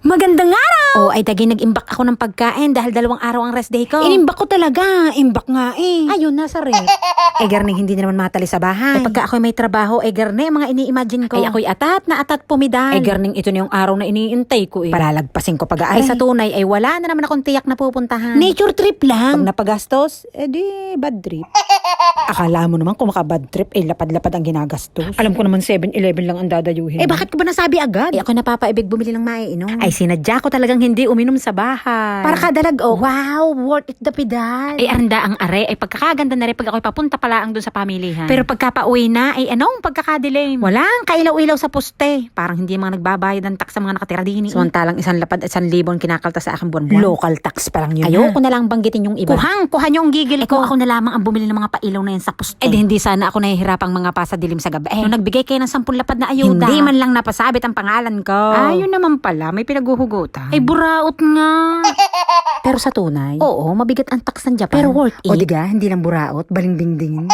Magandang araw! Oh, ay dagi nag-imbak ako ng pagkain dahil dalawang araw ang rest day ko. Inimbak ko talaga. Imbak nga eh. Ayun, nasa rep. eh, garning hindi na naman matali sa bahay. Eh, pagka may trabaho, eh, garne, mga ini-imagine ko. Ay, ako'y atat na atat pumidal. Eh, garning ito na yung araw na iniintay ko eh. Palalagpasin ko pag Ay, sa tunay, ay wala na naman akong tiyak na pupuntahan. Nature trip Pag lang. napagastos, eh di, bad trip. Akala mo naman kung maka-bad trip, eh lapad-lapad ang ginagastos. Alam ko naman 7-Eleven lang ang dadayuhin. Eh bakit ko ba nasabi agad? Eh ako napapaibig bumili ng maiinom. Ay sinadya ko talagang hindi uminom sa bahay. Para kadalag oh. Wow, worth it the pedal. Ay aranda ang are, ay pagkakaganda na rin pag ako'y papunta pala ang dun sa pamilihan. Pero pagkapauwi na, ay anong pagkakadilim? Walang kailaw-ilaw sa poste. Parang hindi mga nagbabayad ng tax sa mga nakatira din. Samantalang isang lapad at isang libon kinakalta sa aking buwan-buwan. Local tax pa lang yun. Ayoko na lang banggitin yung iba. Kuhang, kuhan yung gigil ko. ako na lamang ang bumili ng mga pailaw na yan sa poste. Eh di hindi sana ako nahihirapang mga pasadilim sa gabi. Eh, nung nagbigay kayo ng sampung lapad na ayuda. Hindi man lang napasabit ang pangalan ko. Ayun naman pala, may pinaghuhugutan. Ay, buraot nga. Pero sa tunay, oo, mabigat ang tax ng Japan. Pero worth it. O diga, hindi lang buraot, balingbing din.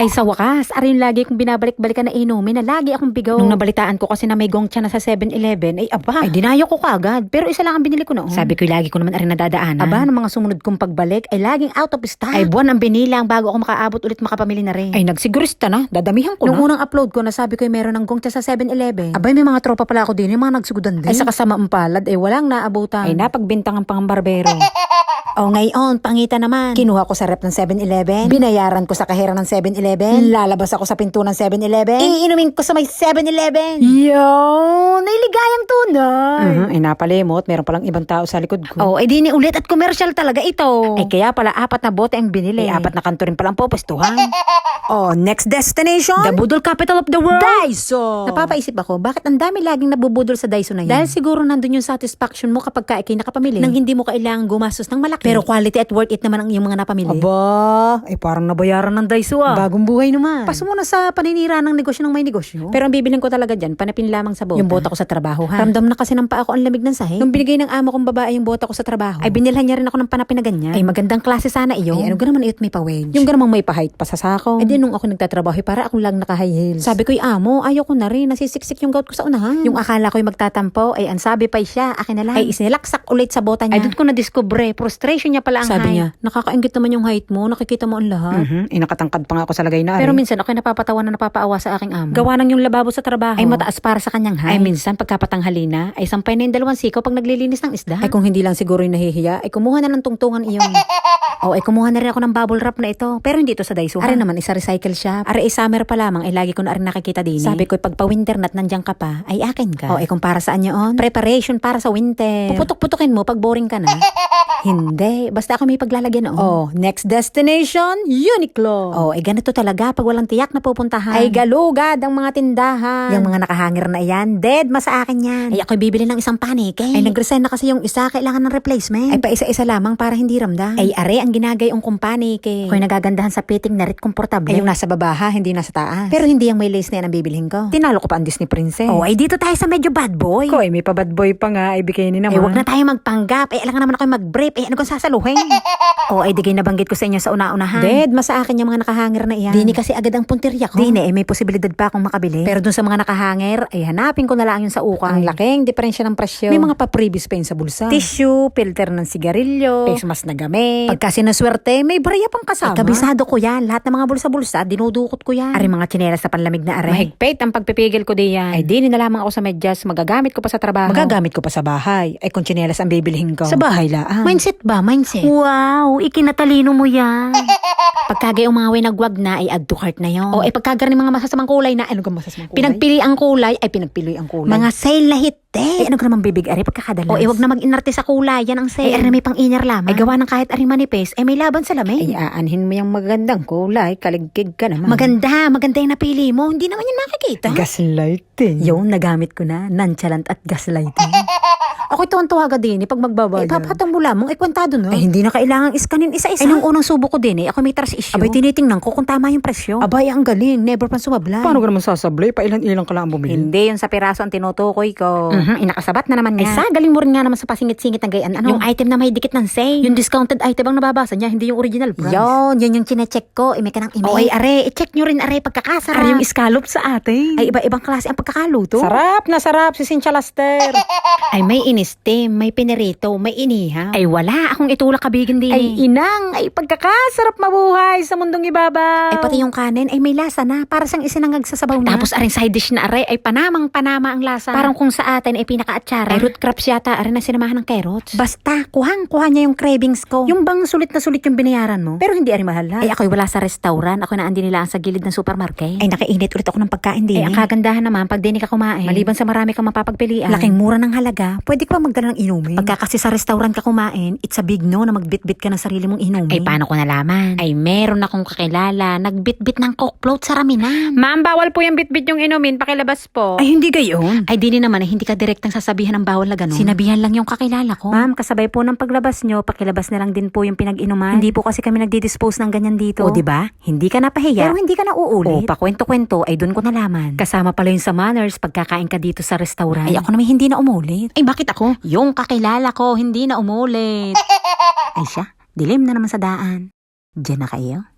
Ay sa wakas, ari yung lagi kong binabalik-balikan na inumin na lagi akong bigaw. Nung nabalitaan ko kasi na may gongcha na sa 7-Eleven, ay aba, ay dinayo ko kagad. Pero isa lang ang binili ko noon. Sabi ko lagi ko naman ari nadadaanan. Aba, ng mga sumunod kong pagbalik ay laging out of stock. Ay buwan ang binilang bago ako makaabot ulit makapamili na rin. Ay nagsigurista na, dadamihan ko Nung unang upload ko, nasabi ko ay meron ng gongcha sa 7-Eleven. Abay, may mga tropa pala ako din, yung mga nagsugudan din. Ay sa kasama palad, ay walang naabutan. Ay napagbintang ang pangambarbero. O ngayon, pangita naman. Kinuha ko sa rep ng 7-Eleven. Binayaran ko sa kahera ng 7-Eleven. Lalabas ako sa pinto ng 7-Eleven. Iinumin ko sa may 7-Eleven. Yo, tunay. Mhm, ay napalimot, meron palang ibang tao sa likod ko. Oh, ay di ni ulit at commercial talaga ito. Ay kaya pala apat na bote ang binili. Ay apat na kanto rin pala ang pupustuhan. Oh, next destination? the budol capital of the world. Daiso. Napapaisip ako, bakit ang dami laging nabubudol sa Daiso na yan? Dahil siguro nandun yung satisfaction mo kapag ka ikay nakapamili nang hindi mo kailangang gumastos ng malaki. Pero quality at worth it naman ang iyong mga napamili. Aba, eh parang nabayaran ng Daiso ah. Bagong buhay naman. Paso mo na sa paninira ng negosyo ng may negosyo. Pero ang bibiling ko talaga dyan, panapin lamang sa bota. Yung bota ko sa trabaho ha. Ramdam na kasi ng paa ko ang lamig ng sahig. Nung binigay ng amo kong babae yung bota ko sa trabaho, ay binilhan niya rin ako ng panapin na ganyan. Ay magandang klase sana iyon. Ay ano ganun iyot may pa-wedge. Yung ganun may pa-height pa sa sako. Eh di nung ako nagtatrabaho, eh, para akong lang naka-high heels. Sabi ko, amo, ayaw ko na rin. Nasisiksik yung gout ko sa unahan. Yung akala ko'y magtatampo, ay ang sabi pa siya, akin na lang. Ay isinilaksak ulit sa bota niya. Ay doon ko na-discover, frustration niya pala ang Sabi niya, nakakaingit naman yung height mo, nakikita mo ang lahat. Mhm, inakatangkad pa nga ako sa lagay na. Pero minsan ako'y napapatawa na napapaawa sa aking amo. Gawa nang yung lababo sa trabaho. Ay mataas para sa kanyang height. Ay minsan pagkapatanghali na, ay sampay na yung dalawang sikaw pag naglilinis ng isda. Ay kung hindi lang siguro yung nahihiya, ay kumuha na ng tungtungan iyon. o ay kumuha na rin ako ng bubble wrap na ito. Pero hindi ito sa Daiso. Are naman, isa recycle shop. Are ay summer pa lamang, ay lagi ko na rin nakikita din. Sabi ko, pag pa winter nat nandiyan ka pa, ay akin ka. O ay kung para saan yun? Preparation para sa winter. Puputok-putukin mo pag boring ka na. hindi, basta ako may paglalagyan noon. Oh, next destination, Uniqlo. Oh, ay ganito talaga pag walang tiyak na pupuntahan. Ay galugad ang mga tindahan. Yung mga nakahangir na yan, dead ma sa akin yan. Ay ako'y bibili ng isang panike. Ay nagresign na kasi yung isa, kailangan ng replacement. Ay pa isa-isa lamang para hindi ramdam. Ay are ang ginagayong kong panike. Ako'y nagagandahan sa fitting na rit komportable. Ay yung nasa baba ha, hindi nasa taas. Pero hindi yung may lace na yan ang bibilhin ko. Tinalo ko pa ang Disney Princess. Oh, ay dito tayo sa medyo bad boy. Ko, eh, may pa bad boy pa nga, ay bikini naman. Eh, wag na tayo magpanggap. Eh, alam naman ako mag-brief. Eh, ano kong sasaluhin? o, ay di kayo nabanggit ko sa inyo sa una-unahan. Dead, masa akin yung mga nakahangir na iyan. Dini kasi agad ang puntirya ko. Dini, eh, may posibilidad pa akong makabili. Pero dun sa mga nakahangir, ay hanapin ko na lang yung sa ukang. Ang laking diferensya ng presyo. May mga pa-previous pa yun sa bulsa. Tissue, filter ng sigarilyo, face mask na gamit. Pagka sinaswerte, may barya pang kasama. Ay, kabisado ko yan. Lahat ng mga bulsa-bulsa, dinudukot ko yan. Ari mga tsinelas sa panlamig na are. Mahigpit ang pagpipigil ko diyan. Ay, dini na lamang ako sa medyas. Magagamit ko pa sa trabaho. Magagamit ko pa sa bahay. Ay kung tsinelas ang bibilhin ko. Sa bahay lang. Mindset ba? Mindset? Wow, ikinatalino mo yan. Pagkagay ang mga winagwag na, ay add to cart na yon. O, ay pagkagar mga masasamang kulay na, Ano ka masasamang kulay? pinagpili ang kulay, ay pinagpili ang kulay. Mga sale na hit. Eh, ano ka naman bibig, ari, pagkakadalas. O, eh, wag na mag-inarte sa kulay, yan ang sale. Ay, ari, may pang-inar lamang. Ay, gawa ng kahit ari manipis, ay may laban sa lamig. Ay, aanhin mo yung magandang kulay. Kaligkig ka naman. Maganda, maganda yung napili mo. Hindi naman yun nakikita. Gaslighting. Yung nagamit ko na, nonchalant at gaslighting. Ako tuwan-tuwa ka din, eh, pag magbabayad. Eh, papatang mo lamang, ikwantado no. Ay, hindi na kailangang iskanin isa-isa. Ay, nung unang subo ko din eh, ako may trust issue. Abay, tinitingnan ko kung tama yung presyo. Abay, ang galing. Never pa sumabla. Paano ka naman sasablay? Pailan-ilan ka lang ang bumili. Hindi, yung sa piraso ang tinutukoy ko. Mhm, inakasabat na naman niya. Ay, sa galing mo rin nga naman sa pasingit-singit ng gayan. Ano? Yung item na may dikit ng sale. Yung discounted item ang nababasa niya, hindi yung original price. Yun, yun yung chinecheck ko. Ime ka ng ime. Okay, are, i-check nyo rin, are, pagkakasarap. Are yung scallop sa atin. Ay, iba-ibang klase ang pagkakaluto. Sarap na sarap si Cynthia Laster. Ay, may ini in-steam, may pinirito, may inihaw. Ay wala, akong itulak kabigin din Ay, inang, ay pagkakasarap mabuhay sa mundong ibabaw. Ay pati yung kanin ay may lasa na, para sang isinangag sa sabaw na. Tapos aring side dish na are ay panamang panama ang lasa. Parang kung sa atin ay pinakaatsara. Ay root crops yata, are na sinamahan ng carrots. Basta, kuhang kuha niya yung cravings ko. Yung bang sulit na sulit yung binayaran mo, pero hindi ari mahal ha? Ay ako'y wala sa restaurant, ako na andi nila sa gilid ng supermarket. Ay, nakainit ulit ako ng pagkain din. Ay, ang kagandahan naman, pag di ka kumain, maliban sa marami kang mapapagpilian, Laking mura ng halaga, pwede ba magdala ng inumin? Pagka kasi sa restaurant ka kumain, it's a big no na magbitbit ka ng sarili mong inumin. Ay, paano ko nalaman? Ay, meron akong kakilala, nagbitbit ng coke float sa Raminam. Ma'am, bawal po yung bitbit yung inumin, pakilabas po. Ay, hindi gayon. Ay, di naman, ay, hindi ka direktang sasabihan ng bawal na ganun. Sinabihan lang yung kakilala ko. Ma'am, kasabay po ng paglabas nyo, pakilabas na lang din po yung pinag-inuman. Hindi po kasi kami nagdi-dispose ng ganyan dito. O, di ba? Hindi ka napahiya. Pero hindi ka na O, uulit. pakwento-kwento, ay doon ko nalaman. Kasama pala yun sa manners pagkakain ka dito sa restaurant. Ay, ako naman hindi na umulit. Ay, bakit ako? Yung kakilala ko, hindi na umulit. Ay siya, dilim na naman sa daan. Diyan na kayo.